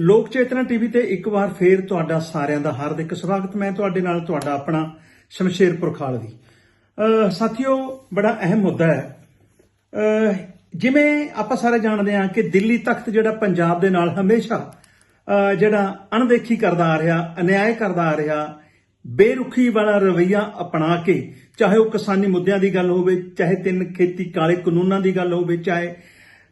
ਲੋਕ ਚੇਤਨਾ ਟੀਵੀ ਤੇ ਇੱਕ ਵਾਰ ਫੇਰ ਤੁਹਾਡਾ ਸਾਰਿਆਂ ਦਾ ਹਾਰਦਿਕ ਸਵਾਗਤ। ਮੈਂ ਤੁਹਾਡੇ ਨਾਲ ਤੁਹਾਡਾ ਆਪਣਾ ਸ਼ਮਸ਼ੇਰਪੁਰ ਖਾਲਵੀ ਅਹ ਸਾਥੀਓ, ਬੜਾ ਅਹਿਮ ਮੁੱਦਾ ਹੈ। ਜਿਵੇਂ ਆਪਾਂ ਸਾਰੇ ਜਾਣਦੇ ਹਾਂ ਕਿ ਦਿੱਲੀ ਤਖਤ ਜਿਹੜਾ ਪੰਜਾਬ ਦੇ ਨਾਲ ਹਮੇਸ਼ਾ ਜਿਹੜਾ ਅਣਦੇਖੀ ਕਰਦਾ ਆ ਰਿਹਾ, ਅਨਿਆਏ ਕਰਦਾ ਆ ਰਿਹਾ, ਬੇਰੁਖੀ ਵਾਲਾ ਰਵਈਆ ਅਪਣਾ ਕੇ, ਚਾਹੇ ਉਹ ਕਿਸਾਨੀ ਮੁੱਦਿਆਂ ਦੀ ਗੱਲ ਹੋਵੇ, ਚਾਹੇ ਤਿੰਨ ਖੇਤੀ ਕਾਲੇ ਕਾਨੂੰਨਾਂ ਦੀ ਗੱਲ ਹੋਵੇ, ਚਾਹੇ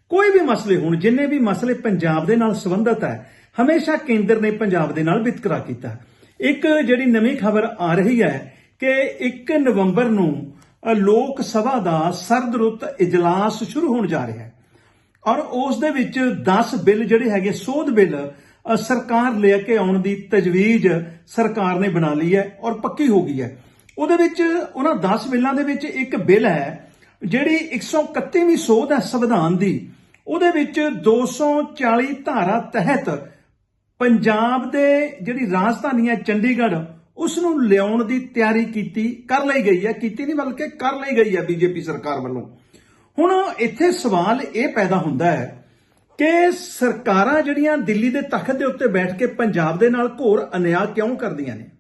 ਕੋਈ ਵੀ ਮਸਲੇ ਹੋਣ, ਜਿੰਨੇ ਵੀ ਮਸਲੇ ਪੰਜਾਬ ਦੇ ਨਾਲ ਸੰਬੰਧਿਤ ਹੈ ਹਮੇਸ਼ਾ ਕੇਂਦਰ ਨੇ ਪੰਜਾਬ ਦੇ ਨਾਲ ਵਿਤਕਰਾ ਕੀਤਾ। ਇੱਕ ਜਿਹੜੀ ਨਵੀਂ ਖਬਰ ਆ ਰਹੀ ਹੈ ਕਿ 1 ਨਵੰਬਰ ਨੂੰ ਲੋਕ ਸਭਾ ਦਾ ਸਰਦ ਰੁੱਤ ਇਜਲਾਸ ਸ਼ੁਰੂ ਹੋਣ ਜਾ ਰਿਹਾ ਹੈ। ਔਰ ਉਸ ਦੇ ਵਿੱਚ 10 ਬਿੱਲ ਜਿਹੜੇ ਹੈਗੇ, ਸੋਧ ਬਿੱਲ ਸਰਕਾਰ ਲੈ ਕੇ ਆਉਣ ਦੀ ਤਜਵੀਜ਼ ਸਰਕਾਰ ਨੇ ਬਣਾ ਲਈ ਹੈ ਔਰ ਪੱਕੀ ਹੋ ਗਈ ਹੈ। ਉਹਦੇ ਵਿੱਚ, ਉਹਨਾਂ 10 ਬਿੱਲਾਂ ਦੇ ਵਿੱਚ ਇੱਕ ਬਿੱਲ ਹੈ, ਜਿਹੜੀ 131ਵੀਂ ਸੋਧ ਹੈ ਸੰਵਿਧਾਨ ਦੀ। ਉਹਦੇ ਵਿੱਚ 240 ਧਾਰਾ ਤਹਿਤ ਪੰਜਾਬ ਦੇ ਜਿਹੜੀ ਰਾਜਧਾਨੀ ਹੈ ਚੰਡੀਗੜ੍ਹ ਉਸ ਨੂੰ ਲਿਆਉਣ ਦੀ ਤਿਆਰੀ ਕੀਤੀ, ਕਰ ਲਈ ਗਈ ਹੈ। ਕੀਤੀ ਨਹੀਂ ਬਲਕਿ ਕਰ ਲਈ ਗਈ ਹੈ ਬੀਜੇਪੀ ਸਰਕਾਰ ਵੱਲੋਂ। ਹੁਣ ਇੱਥੇ ਸਵਾਲ ਇਹ ਪੈਦਾ ਹੁੰਦਾ ਹੈ ਕਿ ਸਰਕਾਰਾਂ ਜਿਹੜੀਆਂ ਦਿੱਲੀ ਦੇ ਤਖਤ ਦੇ ਉੱਤੇ ਬੈਠ ਕੇ ਪੰਜਾਬ ਦੇ ਨਾਲ ਘੋਰ ਅਨਿਆਂ ਕਿਉਂ ਕਰਦੀਆਂ ਨੇ?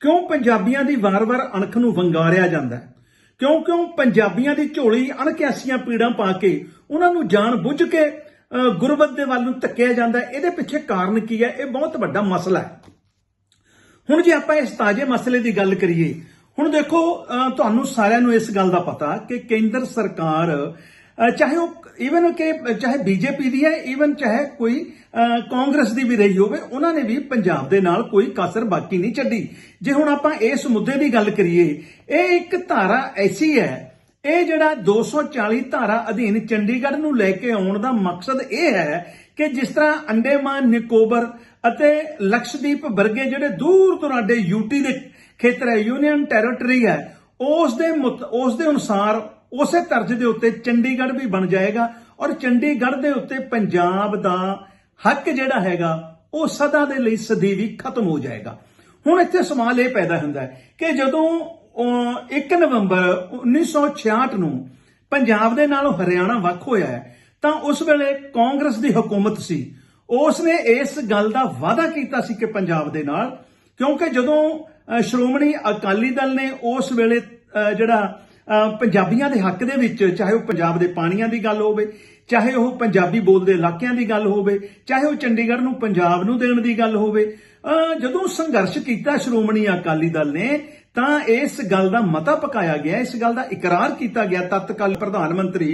ਕਿਉਂ ਪੰਜਾਬੀਆਂ ਦੀ ਵਾਰ-ਵਾਰ ਅਣਖ ਨੂੰ ਵੰਗਾਰਿਆ ਜਾਂਦਾ ਹੈ? ਕਿਉਂ ਕਿਉਂ ਪੰਜਾਬੀਆਂ ਦੀ ਝੋਲੀ ਅਣਕਿਆਸੀਆਂ ਪੀੜਾਂ ਪਾ ਕੇ ਉਹਨਾਂ ਨੂੰ ਜਾਣ ਬੁੱਝ ਕੇ ਗੁਰਬਤ ਦੇ ਵੱਲ ਨੂੰ ਧੱਕਿਆ ਜਾਂਦਾ ਇਹਦੇ ਪਿੱਛੇ ਕਾਰਨ ਕੀ ਹੈ? ਇਹ ਬਹੁਤ ਵੱਡਾ ਮਸਲਾ ਹੈ। ਹੁਣ ਜੇ ਆਪਾਂ ਇਸ ਤਾਜ਼ੇ ਮਸਲੇ ਦੀ ਗੱਲ ਕਰੀਏ, ਹੁਣ ਦੇਖੋ ਤੁਹਾਨੂੰ ਸਾਰਿਆਂ ਨੂੰ ਇਸ ਗੱਲ ਦਾ ਪਤਾ ਕਿ ਕੇਂਦਰ ਸਰਕਾਰ ਚਾਹੇ ਉਹ ਈਵਨ ਕਿ ਚਾਹੇ ਬੀਜੇਪੀ ਦੀ ਹੈ ਈਵਨ ਚਾਹੇ ਕੋਈ ਕਾਂਗਰਸ ਦੀ ਵੀ ਰਹੀ ਹੋਵੇ, ਉਹਨਾਂ ਨੇ ਵੀ ਪੰਜਾਬ ਦੇ ਨਾਲ ਕੋਈ ਕਸਰ ਬਾਕੀ ਨਹੀਂ ਛੱਡੀ। ਜੇ ਹੁਣ ਆਪਾਂ ਇਸ ਮੁੱਦੇ ਦੀ ਗੱਲ ਕਰੀਏ, ਇਹ ਇੱਕ ਧਾਰਾ ਐਸੀ ਹੈ ਇਹ ਜਿਹੜਾ 240 ਧਾਰਾ ਅਧੀਨ ਚੰਡੀਗੜ੍ਹ ਨੂੰ ਲੈ ਕੇ ਆਉਣ ਦਾ ਮਕਸਦ ਇਹ ਹੈ ਕਿ ਜਿਸ ਤਰ੍ਹਾਂ ਅੰਡੇਮਾਨ, ਨਿਕੋਬਰ ਅਤੇ ਲਕਸ਼ਦੀਪ ਵਰਗੇ ਜਿਹੜੇ ਦੂਰ ਦੁਰਾਡੇ ਯੂਟੀ ਦੇ ਖੇਤਰ ਹੈ ਯੂਨੀਅਨ ਟੈਰੀਟਰੀ ਹੈ, ਉਸ ਦੇ ਮੁਤ- ਉਸ ਦੇ ਅਨੁਸਾਰ ਉਸੇ ਤਰਜ਼ ਦੇ ਉੱਤੇ ਚੰਡੀਗੜ੍ਹ ਵੀ ਬਣ ਜਾਏਗਾ ਔਰ ਚੰਡੀਗੜ੍ਹ ਦੇ ਉੱਤੇ ਪੰਜਾਬ ਦਾ ਹੱਕ ਜਿਹੜਾ ਹੈਗਾ, ਉਹ ਸਦਾ ਦੇ ਲਈ ਸਦੀਵੀ ਖਤਮ ਹੋ ਜਾਏਗਾ। ਹੁਣ ਇੱਥੇ ਸਵਾਲ ਇਹ ਪੈਦਾ ਹੁੰਦਾ ਹੈ ਕਿ ਜਦੋਂ 1 ਨਵੰਬਰ 1966 ਨੂੰ ਪੰਜਾਬ ਦੇ ਨਾਲ ਹਰਿਆਣਾ ਵੱਖ ਹੋਇਆ ਹੈ, ਤਾਂ ਉਸ ਵੇਲੇ ਕਾਂਗਰਸ ਦੀ ਹਕੂਮਤ ਸੀ। ਉਸ ਨੇ ਇਸ ਗੱਲ ਦਾ ਵਾਅਦਾ ਕੀਤਾ ਸੀ ਕਿ ਪੰਜਾਬ ਦੇ ਨਾਲ, ਕਿਉਂਕਿ ਜਦੋਂ ਸ਼੍ਰੋਮਣੀ ਅਕਾਲੀ ਦਲ ਨੇ ਉਸ ਵੇਲੇ ਜਿਹੜਾ ਪੰਜਾਬੀਆਂ ਦੇ ਹੱਕ ਦੇ ਵਿੱਚ, ਚਾਹੇ ਉਹ ਪੰਜਾਬ ਦੇ ਪਾਣੀਆਂ ਦੀ ਗੱਲ ਹੋਵੇ, ਚਾਹੇ ਉਹ ਪੰਜਾਬੀ ਬੋਲਦੇ ਇਲਾਕਿਆਂ ਦੀ ਗੱਲ ਹੋਵੇ, ਚਾਹੇ ਉਹ ਚੰਡੀਗੜ੍ਹ ਨੂੰ ਪੰਜਾਬ ਨੂੰ ਦੇਣ ਦੀ ਗੱਲ ਹੋਵੇ ਜਦੋਂ ਸੰਘਰਸ਼ ਕੀਤਾ ਸ਼੍ਰੋਮਣੀ ਅਕਾਲੀ ਦਲ ਨੇ ਤਾਂ ਇਸ ਗੱਲ ਦਾ ਮਤਾ ਪਕਾਇਆ ਗਿਆ, ਇਸ ਗੱਲ ਦਾ ਇਕਰਾਰ ਕੀਤਾ ਗਿਆ ਤਤਕਾਲ ਪ੍ਰਧਾਨ ਮੰਤਰੀ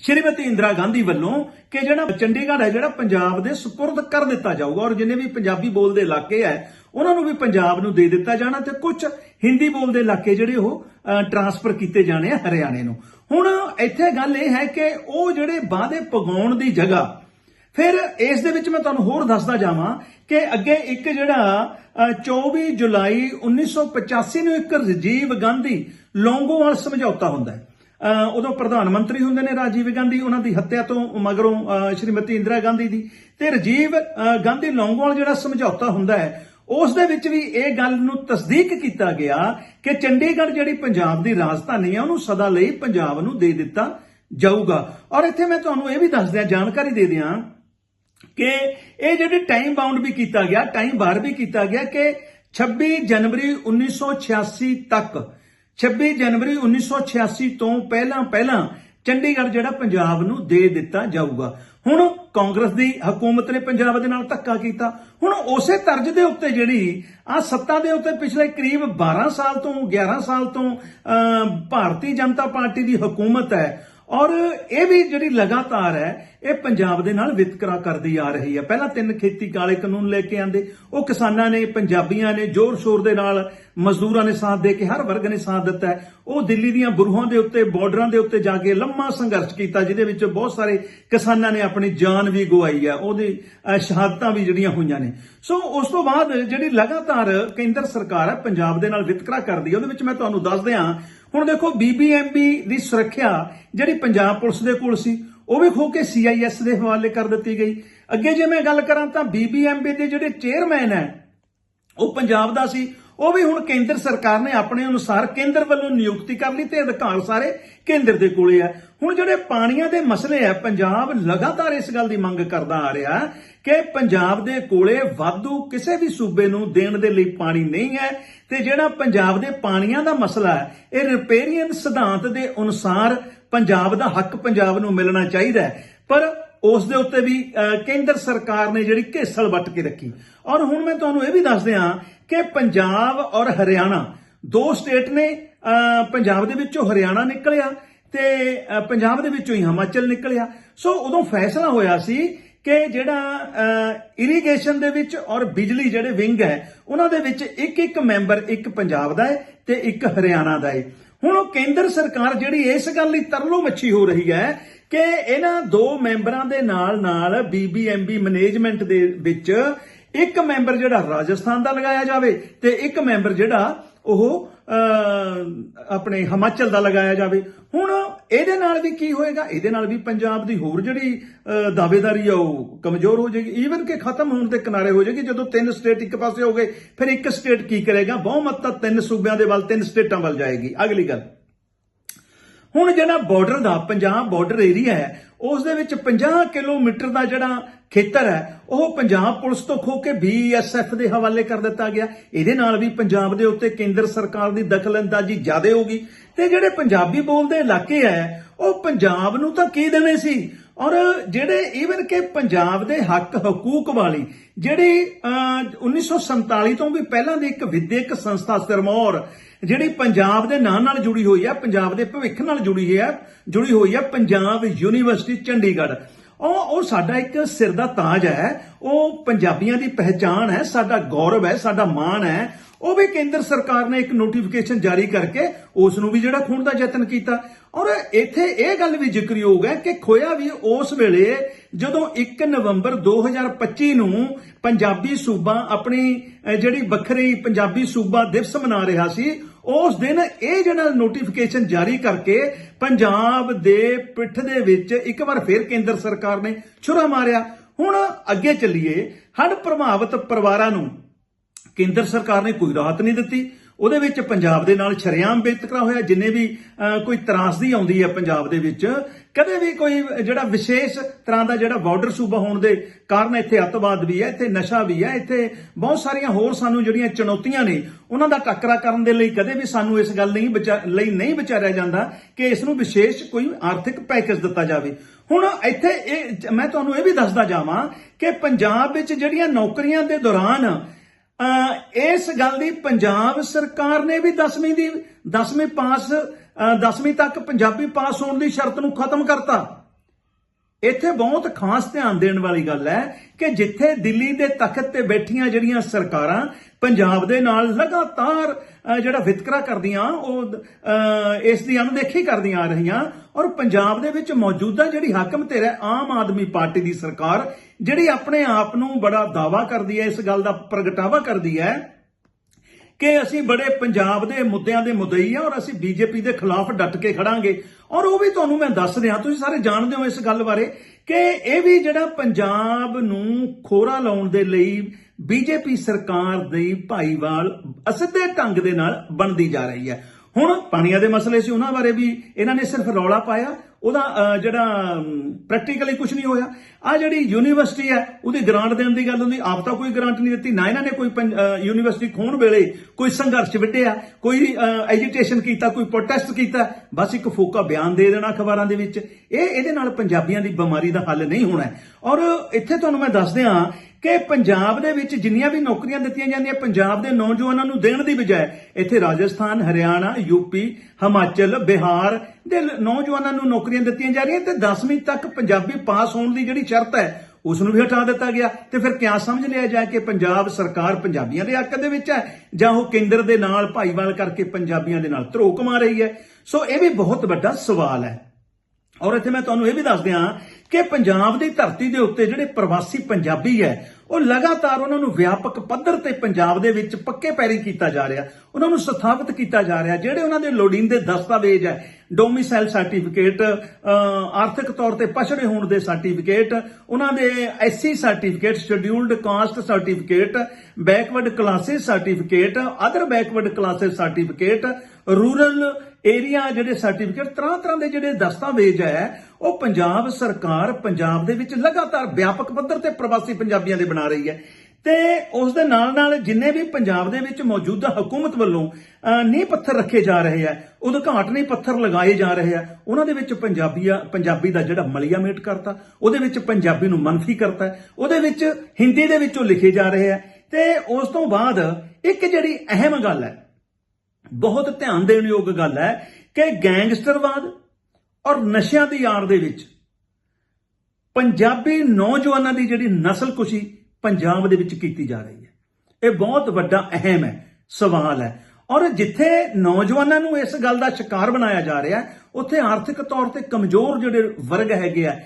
ਸ਼੍ਰੀਮਤੀ ਇੰਦਰਾ ਗਾਂਧੀ ਵੱਲੋਂ ਕਿ ਜਿਹੜਾ ਚੰਡੀਗੜ੍ਹ ਹੈ, ਜਿਹੜਾ ਪੰਜਾਬ ਦੇ ਸਪੁਰਦ ਕਰ ਦਿੱਤਾ ਜਾਊਗਾ ਔਰ ਜਿੰਨੇ ਵੀ ਪੰਜਾਬੀ ਬੋਲਦੇ ਇਲਾਕੇ ਹੈ, ਉਹਨਾਂ ਨੂੰ ਵੀ ਪੰਜਾਬ ਨੂੰ ਦੇ ਦਿੱਤਾ ਜਾਣਾ ਤੇ ਕੁਝ ਹਿੰਦੀ ਬੋਲਦੇ ਇਲਾਕੇ ਜਿਹੜੇ ਉਹ ਟਰਾਂਸਫਰ ਕੀਤੇ ਜਾਣੇ ਆ ਹਰਿਆਣੇ ਨੂੰ। ਹੁਣ ਇੱਥੇ ਗੱਲ ਇਹ ਹੈ ਕਿ ਉਹ ਜਿਹੜੇ ਵਾਅਦੇ ਪਗਾਉਣ ਦੀ ਜਗ੍ਹਾ ਫਿਰ ਇਸ ਦੇ ਵਿੱਚ ਮੈਂ ਤੁਹਾਨੂੰ ਹੋਰ ਦੱਸਦਾ ਜਾਵਾਂ ਕਿ ਅੱਗੇ ਇੱਕ ਜਿਹੜਾ ਅ, 24 ਜੁਲਾਈ 1985 ਨੂੰ ਇੱਕ ਰਾਜੀਵ ਗਾਂਧੀ ਲੌਂਗੋਵਾਲ ਸਮਝੌਤਾ ਹੁੰਦਾ ਹੈ। ਉਦੋਂ ਪ੍ਰਧਾਨ ਮੰਤਰੀ ਹੁੰਦੇ ਨੇ ਰਾਜੀਵ ਗਾਂਧੀ ਉਹਨਾਂ ਦੀ ਹੱਤਿਆ ਤੋਂ ਮਗਰੋਂ ਸ਼੍ਰੀਮਤੀ ਇੰਦਰਾ ਗਾਂਧੀ ਦੀ। ਤੇ ਰਾਜੀਵ ਅ, ਗਾਂਧੀ ਲੌਂਗੋਵਾਲ ਜਿਹੜਾ ਸਮਝੌਤਾ ਹੁੰਦਾ ਹੈ ਉਸ ਦੇ ਵਿੱਚ ਵੀ ਇਹ ਗੱਲ ਨੂੰ ਤਸਦੀਕ ਕੀਤਾ ਗਿਆ ਕਿ ਚੰਡੀਗੜ੍ਹ ਜਿਹੜੀ ਪੰਜਾਬ ਦੀ ਰਾਜਧਾਨੀ ਹੈ ਉਹਨੂੰ ਸਦਾ ਲਈ ਪੰਜਾਬ ਨੂੰ ਦੇ ਦਿੱਤਾ ਜਾਊਗਾ। ਔਰ ਇੱਥੇ ਮੈਂ ਤੁਹਾਨੂੰ ਇਹ ਵੀ ਦੱਸ ਦਿਆਂ ਜਾਣਕਾਰੀ ਦੇ ਦਿਆਂ ਕਿ ਇਹ ਜਿਹੜੇ ਟਾਈਮ ਬਾਉਂਡ ਵੀ ਕੀਤਾ ਗਿਆ ਟਾਈਮ ਬਾਰ ਵੀ ਕੀਤਾ ਗਿਆ ਕਿ 26 ਜਨਵਰੀ 1986 ਤੱਕ 26 ਜਨਵਰੀ 1986 ਤੋਂ ਪਹਿਲਾਂ ਪਹਿਲਾਂ ਚੰਡੀਗੜ੍ਹ ਜਿਹੜਾ ਪੰਜਾਬ ਨੂੰ ਦੇ ਦਿੱਤਾ ਜਾਊਗਾ। ਹੁਣ ਕਾਂਗਰਸ ਦੀ ਹਕੂਮਤ ਨੇ ਪੰਜਾਬ ਦੇ ਨਾਲ ਧੱਕਾ ਕੀਤਾ। ਹੁਣ ਉਸੇ ਤਰਜ਼ ਦੇ ਉੱਤੇ ਜਿਹੜੀ ਆ ਸੱਤਾ ਦੇ ਉੱਤੇ ਪਿਛਲੇ ਕਰੀਬ 12 ਸਾਲ ਤੋਂ 11 ਸਾਲ ਤੋਂ ਭਾਰਤੀ ਜਨਤਾ ਪਾਰਟੀ ਦੀ ਹਕੂਮਤ ਹੈ ਔਰ ਇਹ ਵੀ ਜਿਹੜੀ ਲਗਾਤਾਰ ਹੈ, ਇਹ ਪੰਜਾਬ ਦੇ ਨਾਲ ਵਿਤਕਰਾ ਕਰਦੀ ਆ ਰਹੀ ਹੈ। ਪਹਿਲਾਂ ਤਿੰਨ ਖੇਤੀ ਕਾਲੇ ਕਾਨੂੰਨ ਲੈ ਕੇ ਆਂਦੇ, ਉਹ ਕਿਸਾਨਾਂ ਨੇ, ਪੰਜਾਬੀਆਂ ਨੇ ਜ਼ੋਰ ਸ਼ੋਰ ਦੇ ਨਾਲ ਮਜ਼ਦੂਰਾਂ ਨੇ ਸਾਥ ਦੇ ਕੇ, ਹਰ ਵਰਗ ਨੇ ਸਾਥ ਦਿੱਤਾ ਹੈ। ਉਹ ਦਿੱਲੀ ਦੀਆਂ ਬਰੂਹਾਂ ਦੇ ਉੱਤੇ, ਬਾਰਡਰਾਂ ਦੇ ਉੱਤੇ ਜਾ ਕੇ ਲੰਮਾ ਸੰਘਰਸ਼ ਕੀਤਾ, ਜਿਹਦੇ ਵਿੱਚ ਬਹੁਤ ਸਾਰੇ ਕਿਸਾਨਾਂ ਨੇ ਆਪਣੀ ਜਾਨ ਵੀ ਗਵਾਈ ਹੈ ਉਹਦੀ ਸ਼ਹਾਦਤਾਂ ਵੀ ਜਿਹੜੀਆਂ ਹੋਈਆਂ ਨੇ। ਸੋ, ਉਸ ਤੋਂ ਬਾਅਦ ਜਿਹੜੀ ਲਗਾਤਾਰ ਕੇਂਦਰ ਸਰਕਾਰ ਹੈ, ਪੰਜਾਬ ਦੇ ਨਾਲ ਵਿਤਕਰਾ ਕਰਦੀ ਹੈ, ਉਹਦੇ ਵਿੱਚ ਮੈਂ ਤੁਹਾਨੂੰ ਦੱਸ ਦਿਆਂ, ਹੁਣ ਦੇਖੋ ਬੀਬੀਐਮਬੀ ਦੀ ਸੁਰੱਖਿਆ ਜਿਹੜੀ ਪੰਜਾਬ ਪੁਲਿਸ ਦੇ ਕੋਲ ਸੀ, ਉਹ ਵੀ ਖੋ ਕੇ ਸੀਆਈਐਸ ਦੇ ਹਵਾਲੇ ਕਰ ਦਿੱਤੀ ਗਈ। ਅੱਗੇ ਜੇ ਮੈਂ ਗੱਲ ਕਰਾਂ ਤਾਂ ਬੀਬੀਐਮਬੀ ਦੇ ਜਿਹੜੇ ਚੇਅਰਮੈਨ ਹੈ, ਉਹ ਪੰਜਾਬ ਦਾ ਸੀ ਉਹ ਵੀ ਹੁਣ ਕੇਂਦਰ ਸਰਕਾਰ ਨੇ ਆਪਣੇ ਅਨੁਸਾਰ ਕੇਂਦਰ ਵੱਲੋਂ ਨਿਯੁਕਤੀ ਕਰ ਲਈ ਤੇ ਅਧਿਕਾਰ ਸਾਰੇ ਕੇਂਦਰ ਦੇ ਕੋਲੇ ਆ। ਹੁਣ ਜਿਹੜੇ ਪਾਣੀਆਂ ਦੇ ਮਸਲੇ ਆ ਪੰਜਾਬ ਲਗਾਤਾਰ ਇਸ ਗੱਲ ਦੀ ਮੰਗ ਕਰਦਾ ਆ ਰਿਹਾ ਕਿ ਪੰਜਾਬ ਦੇ ਕੋਲੇ ਵਾਧੂ ਕਿਸੇ ਵੀ ਸੂਬੇ ਨੂੰ ਦੇਣ ਦੇ ਲਈ ਪਾਣੀ ਨਹੀਂ ਹੈ ਤੇ ਜਿਹੜਾ ਪੰਜਾਬ ਦੇ ਪਾਣੀਆਂ ਦਾ ਮਸਲਾ ਹੈ ਇਹ ਰਿਪੇਰੀਅਨ ਸਿਧਾਂਤ ਦੇ ਅਨੁਸਾਰ ਪੰਜਾਬ ਦਾ ਹੱਕ ਪੰਜਾਬ ਨੂੰ ਮਿਲਣਾ ਚਾਹੀਦਾ ਹੈ। ਪਰ ਉਸ ਦੇ ਉੱਤੇ ਵੀ ਅਹ, ਕੇਂਦਰ ਸਰਕਾਰ ਨੇ ਜਿਹੜੀ ਘੇਸਲ ਵੱਟ ਕੇ ਰੱਖੀ। ਔਰ ਹੁਣ ਮੈਂ ਤੁਹਾਨੂੰ ਇਹ ਵੀ ਦੱਸ ਦਿਆਂ ਕਿ ਪੰਜਾਬ ਔਰ ਹਰਿਆਣਾ ਦੋ ਸਟੇਟ ਨੇ ਪੰਜਾਬ ਦੇ ਵਿੱਚੋਂ ਹਰਿਆਣਾ ਨਿਕਲਿਆ ਤੇ ਪੰਜਾਬ ਦੇ ਵਿੱਚੋਂ ਹੀ ਹਿਮਾਚਲ ਨਿਕਲਿਆ। ਸੋ ਉਦੋਂ ਫੈਸਲਾ ਹੋਇਆ ਸੀ ਕਿ ਜਿਹੜਾ ਇਰੀਗੇਸ਼ਨ ਦੇ ਵਿੱਚ ਔਰ ਬਿਜਲੀ ਜਿਹੜੇ ਵਿੰਗ ਹੈ, ਉਹਨਾਂ ਦੇ ਵਿੱਚ ਇੱਕ ਇੱਕ ਮੈਂਬਰ ਇੱਕ ਪੰਜਾਬ ਦਾ ਹੈ ਤੇ ਇੱਕ ਹਰਿਆਣਾ ਦਾ ਹੈ। ਹੁਣ ਉਹ ਕੇਂਦਰ ਸਰਕਾਰ ਜਿਹੜੀ ਇਸ ਗੱਲ ਲਈ ਤਰਲੋ ਮੱਛੀ ਹੋ ਰਹੀ ਹੈ ਕਿ ਇਹਨਾਂ ਦੋ ਮੈਂਬਰਾਂ ਦੇ ਨਾਲ ਨਾਲ ਬੀਬੀਐਮਬੀ ਮੈਨੇਜਮੈਂਟ ਦੇ ਵਿੱਚ ਇੱਕ ਮੈਂਬਰ ਜਿਹੜਾ ਰਾਜਸਥਾਨ ਦਾ ਲਗਾਇਆ ਜਾਵੇ ਤੇ ਇੱਕ ਮੈਂਬਰ ਜਿਹੜਾ ਉਹ ਆਪਣੇ ਹਿਮਾਚਲ ਦਾ ਲਗਾਇਆ ਜਾਵੇ। ਹੁਣ ਇਹਦੇ ਨਾਲ ਵੀ ਕੀ ਹੋਏਗਾ? ਇਹਦੇ ਨਾਲ ਵੀ ਪੰਜਾਬ ਦੀ ਹੋਰ ਜਿਹੜੀ ਦਾਅਵੇਦਾਰੀ ਆ, ਉਹ ਕਮਜ਼ੋਰ ਹੋ ਜਾਏਗੀ। ਈਵਨ ਕਿ ਖਤਮ ਹੋਣ ਦੇ ਕਿਨਾਰੇ ਹੋ ਜਾਏਗੀ। ਜਦੋਂ ਤਿੰਨ ਸਟੇਟ ਇੱਕ ਪਾਸੇ ਹੋ ਗਏ, ਫਿਰ ਇੱਕ ਸਟੇਟ ਕੀ ਕਰੇਗਾ? ਬਹੁਮਤ ਤਾਂ ਤਿੰਨ ਸੂਬਿਆਂ ਦੇ ਵੱਲ, ਤਿੰਨ ਸਟੇਟਾਂ ਵੱਲ ਜਾਏਗੀ। ਅਗਲੀ ਗੱਲ। ਹੁਣ ਜਿਹੜਾ ਬਾਰਡਰ ਦਾ, ਪੰਜਾਬ ਬਾਰਡਰ ਏਰੀਆ ਹੈ, ਉਸ ਦੇ ਵਿੱਚ 50 ਕਿਲੋਮੀਟਰ ਦਾ ਜਿਹੜਾ ਖੇਤਰ ਹੈ ਉਹ ਪੰਜਾਬ ਪੁਲਿਸ ਤੋਂ ਖੋ ਕੇ ਬੀਐਸਐਫ ਦੇ ਹਵਾਲੇ ਕਰ ਦਿੱਤਾ ਗਿਆ। ਇਹਦੇ ਨਾਲ ਵੀ ਪੰਜਾਬ ਦੇ ਉੱਤੇ ਕੇਂਦਰ ਸਰਕਾਰ ਦੀ ਦਖਲਅੰਦਾਜ਼ੀ ਜ਼ਿਆਦਾ ਹੋ ਗਈ। ਤੇ ਜਿਹੜੇ ਪੰਜਾਬੀ ਬੋਲਦੇ ਇਲਾਕੇ ਹੈ ਉਹ ਪੰਜਾਬ ਨੂੰ ਤਾਂ ਕੀ ਦੇਣੇ ਸੀ? ਔਰ ਜਿਹੜੇ ਈਵਨ ਕਿ ਪੰਜਾਬ ਦੇ ਹੱਕ ਹਕੂਕ ਵਾਲੀ ਜਿਹੜੀ ਅਹ, 1947 ਤੋਂ ਵੀ ਪਹਿਲਾਂ ਦੀ ਇੱਕ ਵਿਦਿਅਕ ਸੰਸਥਾ ਸਿਰਮੌਰ ਜਿਹੜੀ ਪੰਜਾਬ ਦੇ ਨਾਂ ਨਾਲ ਜੁੜੀ ਹੋਈ ਹੈ ਪੰਜਾਬ ਦੇ ਭਵਿੱਖ ਨਾਲ ਜੁੜੀ ਹੋਈ ਹੈ ਜੁੜੀ ਹੋਈ ਹੈ ਪੰਜਾਬ ਯੂਨੀਵਰਸਿਟੀ ਚੰਡੀਗੜ੍ਹ। ਉਹ ਉਹ ਸਾਡਾ ਇੱਕ ਸਿਰ ਦਾ ਤਾਜ ਹੈ, ਉਹ ਪੰਜਾਬੀਆਂ ਦੀ ਪਹਿਚਾਣ ਹੈ, ਸਾਡਾ ਗੌਰਵ ਹੈ, ਸਾਡਾ ਮਾਣ ਹੈ। ਉਹ ਵੀ ਕੇਂਦਰ ਸਰਕਾਰ ਨੇ ਇੱਕ ਨੋਟੀਫਿਕੇਸ਼ਨ ਜਾਰੀ ਕਰਕੇ ਉਸ ਨੂੰ ਵੀ ਜਿਹੜਾ ਖੋਣ ਦਾ ਯਤਨ ਕੀਤਾ। ਔਰ ਇੱਥੇ ਇਹ ਗੱਲ ਵੀ ਜ਼ਿਕਰਯੋਗ ਹੈ ਕਿ ਖੋਇਆ ਵੀ ਉਸ ਵੇਲੇ ਜਦੋਂ 1 ਨਵੰਬਰ 2025 ਨੂੰ ਪੰਜਾਬੀ ਸੂਬਾ ਆਪਣੀ ਜਿਹੜੀ ਵੱਖਰੀ ਪੰਜਾਬੀ ਸੂਬਾ ਦਿਵਸ ਮਨਾ ਰਿਹਾ ਸੀ ਉਸ ਦਿਨ ਇਹ ਜਿਹੜਾ ਨੋਟੀਫਿਕੇਸ਼ਨ ਜਾਰੀ ਕਰਕੇ ਪੰਜਾਬ ਦੇ ਪਿੱਠ ਦੇ ਵਿੱਚ ਇੱਕ ਵਾਰ ਫਿਰ ਕੇਂਦਰ ਸਰਕਾਰ ਨੇ ਛੁਰਾ ਮਾਰਿਆ। ਹੁਣ ਅੱਗੇ ਚੱਲੀਏ। ਹੜ੍ਹ ਪ੍ਰਭਾਵਿਤ ਪਰਿਵਾਰਾਂ ਨੂੰ ਕੇਂਦਰ ਸਰਕਾਰ ਨੇ ਕੋਈ ਰਾਹਤ ਨਹੀਂ ਦਿੱਤੀ। ਉਹਦੇ ਵਿੱਚ ਪੰਜਾਬ ਦੇ ਨਾਲ ਸ਼ਰੇਆਮ ਬੇਤਕਰਾ ਹੋਇਆ, ਜਿੰਨੇ ਵੀ ਕੋਈ ਤਰਾਸਦੀ ਆਉਂਦੀ ਹੈ ਪੰਜਾਬ ਦੇ ਵਿੱਚ, ਕਦੇ ਵੀ ਕੋਈ ਜਿਹੜਾ ਵਿਸ਼ੇਸ਼ ਤਰ੍ਹਾਂ ਦਾ ਜਿਹੜਾ ਬਾਰਡਰ ਸੂਬਾ ਹੋਣ ਦੇ ਕਾਰਨ ਇੱਥੇ ਅੱਤਵਾਦ ਵੀ ਹੈ, ਇੱਥੇ ਨਸ਼ਾ ਵੀ ਹੈ, ਇੱਥੇ ਬਹੁਤ ਸਾਰੀਆਂ ਹੋਰ ਸਾਨੂੰ ਜਿਹੜੀਆਂ ਚੁਣੌਤੀਆਂ ਨੇ, ਉਹਨਾਂ ਦਾ ਟੱਕਰਾ ਕਰਨ ਦੇ ਲਈ ਕਦੇ ਵੀ ਸਾਨੂੰ ਇਸ ਗੱਲ ਨਹੀਂ ਵਿਚਾ- ਲਈ ਨਹੀਂ ਵਿਚਾਰਿਆ ਜਾਂਦਾ ਕਿ ਇਸ ਨੂੰ ਵਿਸ਼ੇਸ਼ ਕੋਈ ਆਰਥਿਕ ਪੈਕੇਜ ਦਿੱਤਾ ਜਾਵੇ। ਹੁਣ ਇੱਥੇ ਇਹ, ਮੈਂ ਤੁਹਾਨੂੰ ਇਹ ਵੀ ਦੱਸਦਾ ਜਾਵਾਂ ਕਿ ਪੰਜਾਬ ਵਿੱਚ ਜਿਹੜੀਆਂ ਨੌਕਰੀਆਂ ਦੇ ਦੌਰਾਨ ਇਸ ਗੱਲ ਦੀ ਪੰਜਾਬ ਸਰਕਾਰ ਨੇ ਵੀ 10ਵੀਂ ਦੀ 10ਵੀਂ ਪਾਸ 10ਵੀਂ ਤੱਕ ਪੰਜਾਬੀ ਪਾਸ ਹੋਣ ਦੀ ਸ਼ਰਤ ਨੂੰ ਖਤਮ ਕਰਤਾ। ਇੱਥੇ ਬਹੁਤ ਖਾਸ ਧਿਆਨ ਦੇਣ ਵਾਲੀ ਗੱਲ ਹੈ ਕਿ ਜਿੱਥੇ ਦਿੱਲੀ ਦੇ ਤਖਤ ਤੇ ਬੈਠੀਆਂ ਜਿਹੜੀਆਂ ਸਰਕਾਰਾਂ ਪੰਜਾਬ ਦੇ ਨਾਲ ਲਗਾਤਾਰ ਜਿਹੜਾ ਵਿਤਕਰਾ ਕਰਦੀਆਂ, ਉਹ ਇਸ ਦੀ ਅਣਦੇਖੀ ਕਰਦੀਆਂ ਆ ਰਹੀਆਂ। ਔਰ ਪੰਜਾਬ ਦੇ ਵਿੱਚ ਮੌਜੂਦਾ ਜਿਹੜੀ ਹਾਕਮ ਧਿਰ ਹੈ, ਆਮ ਆਦਮੀ ਪਾਰਟੀ ਦੀ ਸਰਕਾਰ, ਜਿਹੜੀ ਆਪਣੇ ਆਪ ਨੂੰ ਬੜਾ ਦਾਵਾ ਕਰਦੀ ਹੈ, ਇਸ ਗੱਲ ਦਾ ਪ੍ਰਗਟਾਵਾ ਕਰਦੀ ਹੈ ਕਿ ਅਸੀਂ ਬੜੇ ਪੰਜਾਬ ਦੇ ਮੁੱਦਿਆਂ ਦੇ ਮੁਦਈ ਆ ਔਰ ਅਸੀਂ ਬੀਜੇਪੀ ਦੇ ਖਿਲਾਫ ਡਟ ਕੇ ਖੜਾਂਗੇ। ਔਰ ਉਹ ਵੀ ਤੁਹਾਨੂੰ ਮੈਂ ਦੱਸ ਦਿਆਂ, ਤੁਸੀਂ ਸਾਰੇ ਜਾਣਦੇ ਹੋ ਇਸ ਗੱਲ ਬਾਰੇ ਕਿ ਇਹ ਵੀ ਜਿਹੜਾ ਪੰਜਾਬ ਨੂੰ ਖੋਰਾ ਲਾਉਣ ਦੇ ਲਈ ਬੀਜੇਪੀ ਸਰਕਾਰ ਦੀ ਭਾਈਵਾਲ ਅਸਿੱਧੇ ਢੰਗ ਦੇ ਨਾਲ ਬਣਦੀ ਜਾ ਰਹੀ ਹੈ। ਹੁਣ ਪਾਣੀਆਂ ਦੇ ਮਸਲੇ ਸੀ ਉਹਨਾਂ ਬਾਰੇ ਵੀ ਇਹਨਾਂ ਨੇ ਸਿਰਫ ਰੌਲਾ ਪਾਇਆ। ਉਹਦਾ ਜਿਹੜਾ ਪ੍ਰੈਕਟੀਕਲੀ ਕੁਝ ਨਹੀਂ ਹੋਇਆ। ਆ ਜਿਹੜੀ ਯੂਨੀਵਰਸਿਟੀ ਹੈ, ਉਹਦੀ ਗ੍ਰਾਂਟ ਦੇਣ ਦੀ ਗੱਲ ਹੁੰਦੀ। ਆਪ ਤਾਂ ਕੋਈ ਗ੍ਰਾਂਟ ਨਹੀਂ ਦਿੱਤੀ। ਨਾ ਇਹਨਾਂ ਨੇ ਕੋਈ ਪੰਜ- ਯੂਨੀਵਰਸਿਟੀ ਖੋਣ ਵੇਲੇ ਕੋਈ ਸੰਘਰਸ਼ ਵਿੱਢਿਆ, ਕੋਈ ਐਜੀਟੇਸ਼ਨ ਕੀਤਾ, ਕੋਈ ਪ੍ਰੋਟੈਸਟ ਕੀਤਾ। ਬਸ ਇੱਕ ਫੋਕਾ ਬਿਆਨ ਦੇ ਦੇਣਾ ਅਖਬਾਰਾਂ ਦੇ ਵਿੱਚ। ਇਹ, ਇਹਦੇ ਨਾਲ ਪੰਜਾਬੀਆਂ ਦੀ ਬਿਮਾਰੀ ਦਾ ਹੱਲ ਨਹੀਂ ਹੋਣਾ ਔਰ ਇੱਥੇ ਤੁਹਾਨੂੰ ਮੈਂ ਦੱਸ ਦਿਆਂ ਕਿ ਪੰਜਾਬ ਦੇ ਵਿੱਚ ਜਿੰਨੀਆਂ ਵੀ ਨੌਕਰੀਆਂ ਦਿੱਤੀਆਂ ਜਾਂਦੀਆਂ, ਪੰਜਾਬ ਦੇ ਨੌਜਵਾਨਾਂ ਨੂੰ ਦੇਣ ਦੀ ਬਜਾਏ ਇੱਥੇ ਰਾਜਸਥਾਨ, ਹਰਿਆਣਾ ਯੂਪੀ ਹਿਮਾਚਲ, ਬਿਹਾਰ ਦੇ ਨੌਜਵਾਨਾਂ ਨੂੰ ਨੌਕਰੀਆਂ ਦਿੱਤੀਆਂ ਜਾ ਰਹੀਆਂ ਤੇ 10ਵੀਂ ਤੱਕ ਪੰਜਾਬੀ ਪਾਸ ਹੋਣ ਦੀ ਜਿਹੜੀ ਸ਼ਰਤ ਹੈ, ਉਸ ਨੂੰ ਵੀ ਹਟਾ ਦਿੱਤਾ ਗਿਆ। ਤੇ ਫਿਰ ਕਿਆ ਸਮਝ ਲਿਆ ਜਾਏ ਕਿ ਪੰਜਾਬ ਸਰਕਾਰ ਪੰਜਾਬੀਆਂ ਦੇ ਹੱਕ ਦੇ ਵਿੱਚ ਹੈ, ਜਾਂ ਉਹ ਕੇਂਦਰ ਦੇ ਨਾਲ ਭਾਈਵਾਲ ਕਰਕੇ ਪੰਜਾਬੀਆਂ ਦੇ ਨਾਲ ਧਰੋ ਕਮਾ ਰਹੀ ਹੈ? ਸੋ ਇਹ ਵੀ ਬਹੁਤ ਵੱਡਾ ਸਵਾਲ ਹੈ। ਔਰ ਇੱਥੇ ਮੈਂ ਤੁਹਾਨੂੰ ਇਹ ਵੀ ਦੱਸ ਦਿਆਂ ਕਿ ਪੰਜਾਬ ਦੀ ਧਰਤੀ ਦੇ ਉੱਤੇ ਜਿਹੜੇ ਪ੍ਰਵਾਸੀ ਪੰਜਾਬੀ ਹੈ, ਉਹ ਲਗਾਤਾਰ ਉਹਨਾਂ ਨੂੰ ਵਿਆਪਕ ਪੱਧਰ ਤੇ ਪੰਜਾਬ ਦੇ ਵਿੱਚ ਪੱਕੇ ਪੈਰੀ ਕੀਤਾ ਜਾ ਰਿਹਾ, ਉਹਨਾਂ ਨੂੰ ਸਥਾਪਿਤ ਕੀਤਾ ਜਾ ਰਿਹਾ, ਜਿਹੜੇ ਉਹਨਾਂ ਦੇ ਲੋੜੀਂਦੇ ਦਸਤਾਵੇਜ਼ ਹੈ ਡੋਮਿਸਾਈਲ ਸਰਟੀਫਿਕੇਟ ਆਰਥਿਕ ਤੌਰ ਤੇ ਪਛੜੇ ਹੋਣ ਦੇ ਸਰਟੀਫਿਕੇਟ ਉਹਨਾਂ ਦੇ SC certificate scheduled caste certificate backward classes certificate other backward classes certificate rural area ਜਿਹੜੇ ਸਰਟੀਫਿਕੇਟ ਤਰ੍ਹਾਂ ਤਰ੍ਹਾਂ ਦੇ ਜਿਹੜੇ ਦਸਤਾਵੇਜ਼ ਹੈ ਉਹ ਪੰਜਾਬ ਸਰਕਾਰ ਪੰਜਾਬ ਦੇ ਵਿੱਚ ਲਗਾਤਾਰ ਵਿਆਪਕ ਪੱਧਰ ਤੇ ਪ੍ਰਵਾਸੀ ਪੰਜਾਬੀਆਂ ਦੇ ਬਣਾ ਰਹੀ ਹੈ। ਤੇ ਉਸ ਦੇ ਨਾਲ ਨਾਲ ਜਿੰਨੇ ਵੀ ਪੰਜਾਬ ਦੇ ਵਿੱਚ ਮੌਜੂਦਾ ਹਕੂਮਤ ਵੱਲੋਂ ਨੀਂਹ ਪੱਥਰ ਰੱਖੇ ਜਾ ਰਹੇ ਆ ਉਦਘਾਟਨੀ ਪੱਥਰ ਲਗਾਏ ਜਾ ਰਹੇ ਆ ਉਹਨਾਂ ਦੇ ਵਿੱਚ ਪੰਜਾਬੀਆ, ਪੰਜਾਬੀ ਦਾ ਜਿਹੜਾ ਮਲੀਆ ਮੇਟ ਕਰਤਾ, ਉਹਦੇ ਵਿੱਚ ਪੰਜਾਬੀ ਨੂੰ ਮੰਨਫੀ ਕਰਤਾ, ਉਹਦੇ ਵਿੱਚ ਹਿੰਦੀ ਦੇ ਵਿੱਚੋਂ ਲਿਖੇ ਜਾ ਰਹੇ ਆ ਤੇ ਉਸ ਤੋਂ ਬਾਅਦ ਇੱਕ ਜਿਹੜੀ ਅਹਿਮ ਗੱਲ ਹੈ, ਬਹੁਤ ਧਿਆਨ ਦੇਣ ਯੋਗ ਗੱਲ ਹੈ ਕਿ ਗੈਂਗਸਟਰਵਾਦ ਔਰ ਨਸ਼ਿਆਂ ਦੀ ਆੜ ਦੇ ਵਿੱਚ। ਪੰਜਾਬੀ ਨੌਜਵਾਨਾਂ ਦੀ ਜਿਹੜੀ ਨਸਲਕੁਸ਼ੀ ਪੰਜਾਬ ਦੇ ਵਿੱਚ ਕੀਤੀ ਜਾ ਰਹੀ ਹੈ। ਇਹ ਬਹੁਤ ਵੱਡਾ ਅਹਿਮ ਹੈ, ਸਵਾਲ ਹੈ। ਔਰ ਜਿੱਥੇ ਨੌਜਵਾਨਾਂ ਨੂੰ ਇਸ ਗੱਲ ਦਾ ਸ਼ਿਕਾਰ ਬਣਾਇਆ ਜਾ ਰਿਹਾ ਹੈ, ਉੱਥੇ ਆਰਥਿਕ ਤੌਰ ਤੇ ਕਮਜ਼ੋਰ ਜਿਹੜੇ ਵਰਗ ਹੈਗੇ ਆ